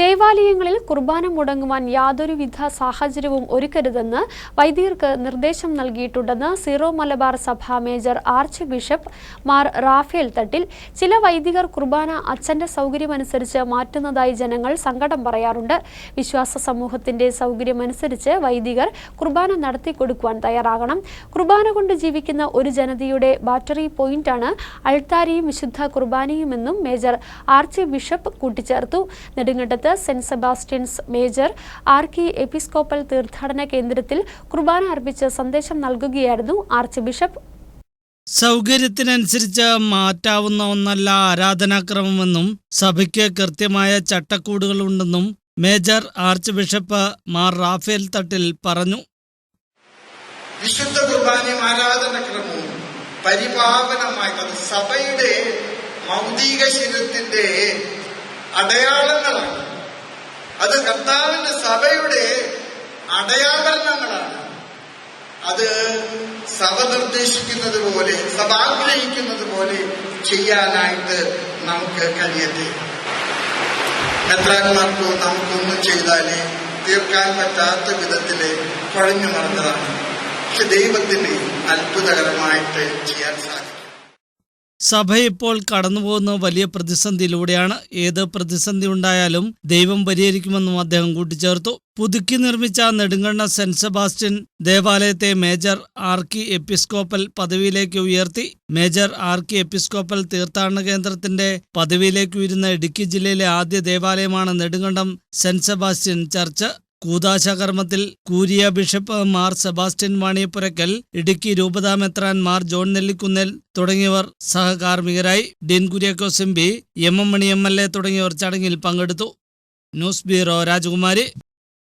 ദേവാലയങ്ങളിൽ കുർബാന മുടങ്ങുവാൻ യാതൊരുവിധ സാഹചര്യവും ഒരുക്കരുതെന്ന് വൈദികർക്ക് നിർദ്ദേശം നൽകിയിട്ടുണ്ടെന്ന് സീറോ മലബാർ സഭ major archbishop Mar Raphael Thattil ചില വൈദികർ കുർബാന അച്ഛന്റെ സൗകര്യമനുസരിച്ച് മാറ്റുന്നതായി ജനങ്ങൾ സങ്കടം പറയാറുണ്ട്. വിശ്വാസ സമൂഹത്തിന്റെ സൗകര്യമനുസരിച്ച് വൈദികർ കുർബാന നടത്തി കൊടുക്കുവാൻ തയ്യാറാകണം. കുർബാന കൊണ്ട് ജീവിക്കുന്ന ഒരു ജനതയുടെ ബാറ്ററി പോയിന്റാണ് അൾത്താരിയും വിശുദ്ധ കുർബാനയുമെന്നും മേജർ ആർച്ച് ബിഷപ്പ് കൂട്ടിച്ചേർത്തു. നെടുങ്കണ്ടത്ത് Saint Sebastian's major archiepiscopal തീർത്ഥാടന കേന്ദ്രത്തിൽ കുർബാന അർപ്പിച്ച് സന്ദേശം നൽകുകയായിരുന്നു ആർച്ച് ബിഷപ്പ്. സൗകര്യത്തിനനുസരിച്ച് മാറ്റാവുന്ന ഒന്നല്ല ആരാധനാക്രമമെന്നും സഭയ്ക്ക് കൃത്യമായ ചട്ടക്കൂടുകളുണ്ടെന്നും major archbishop Mar Raphael Thattil പറഞ്ഞു. വിശുദ്ധ കുർബാനയും ആരാധനക്രമവും പരിപാവനമായത് സഭയുടെ മൗതിക ശരീരത്തിന്റെ അടയാളങ്ങളാണ്. അത് കർത്താവിന്റെ സഭയുടെ അടയാഭരണങ്ങളാണ്. അത് സഭ നിർദ്ദേശിക്കുന്നത് പോലെ സഭ ആഗ്രഹിക്കുന്നത് പോലെ ചെയ്യാനായിട്ട് നമുക്ക് കഴിയട്ടെ. മെത്രാന്മാർക്കോ നമുക്കൊന്നും ചെയ്താലേ തീർക്കാൻ പറ്റാത്ത വിധത്തിൽ കുഴഞ്ഞു മറന്നതാണ് പക്ഷെ ദൈവത്തിന് അത്ഭുതകരമായിട്ട് ചെയ്യാൻ സാധിക്കും. സഭ ഇപ്പോൾ കടന്നുപോകുന്ന വലിയ പ്രതിസന്ധിയിലൂടെയാണ് ഏത് പ്രതിസന്ധി ഉണ്ടായാലും ദൈവം പരിഹരിക്കുമെന്നും അദ്ദേഹം കൂട്ടിച്ചേർത്തു. പുതുക്കി നിർമ്മിച്ച നെടുങ്കണ്ണ സെന്റ് സെബാസ്റ്റ്യൻ ദേവാലയത്തെ മേജർ ആർക്കി എപ്പിസ്കോപ്പൽ പദവിയിലേക്ക് ഉയർത്തി. മേജർ ആർക്കി എപ്പിസ്കോപ്പൽ തീർത്ഥാടന കേന്ദ്രത്തിന്റെ പദവിയിലേക്ക് ഉയരുന്ന ഇടുക്കി ജില്ലയിലെ ആദ്യ ദേവാലയമാണ് Nedumkandam saint Sebastian church. കൂതാശകർമ്മത്തിൽ curia bishop Mar Sebastian Vaniyapurackal Idukki രൂപതാമെത്രാൻ Mar John Nellikunnel തുടങ്ങിയവർ സഹകാർമ്മികരായി. Dean Kuriakose M P M M Mani M L A തുടങ്ങിയവർ ചടങ്ങിൽ പങ്കെടുത്തു. ന്യൂസ് ബ്യൂറോ രാജകുമാരി.